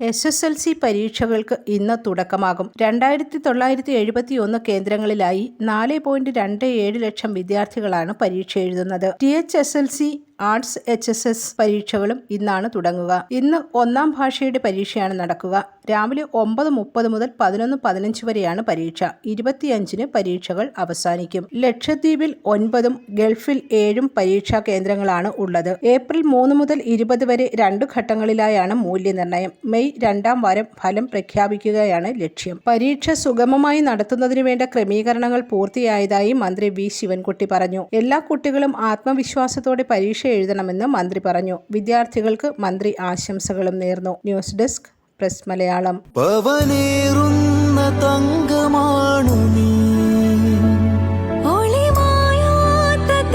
S S L C പരീക്ഷകൾക്ക് ഇന്ന് തുടക്കമാകും. രണ്ടായിരത്തി തൊള്ളായിരത്തി എഴുപത്തി ഒന്ന് കേന്ദ്രങ്ങളിലായി നാല് പോയിന്റ് രണ്ട് ഏഴ് ലക്ഷം വിദ്യാർത്ഥികളാണ് പരീക്ഷ എഴുതുന്നത്. T H S L C arts H S S പരീക്ഷകളും ഇന്നാണ് തുടങ്ങുക. ഇന്ന് ഒന്നാം ഭാഷയുടെ പരീക്ഷയാണ് നടക്കുക. രാവിലെ ഒമ്പത് മുപ്പത് മുതൽ പതിനൊന്ന് പതിനഞ്ച് വരെയാണ് പരീക്ഷ. ഇരുപത്തിയഞ്ചിന് പരീക്ഷകൾ അവസാനിക്കും. ലക്ഷദ്വീപിൽ ഒൻപതും ഗൾഫിൽ ഏഴും പരീക്ഷാ കേന്ദ്രങ്ങളാണ് ഉള്ളത്. ഏപ്രിൽ മൂന്ന് മുതൽ ഇരുപത് വരെ രണ്ട് ഘട്ടങ്ങളിലായാണ് മൂല്യനിർണയം. മെയ് രണ്ടാം വാരം ഫലം പ്രഖ്യാപിക്കുകയാണ് ലക്ഷ്യം. പരീക്ഷ സുഗമമായി നടത്തുന്നതിന് വേണ്ട ക്രമീകരണങ്ങൾ പൂർത്തിയായതായി മന്ത്രി വി. ശിവൻകുട്ടി പറഞ്ഞു. എല്ലാ കുട്ടികളും ആത്മവിശ്വാസത്തോടെ പരീക്ഷ എഴുതണമെന്ന് മന്ത്രി പറഞ്ഞു. വിദ്യാർത്ഥികൾക്ക് മന്ത്രി ആശംസകളും നേർന്നു. News desk press Malayalam. രാജകുമാരി തങ്കമാണു നീ. ഒളിമായാത്ത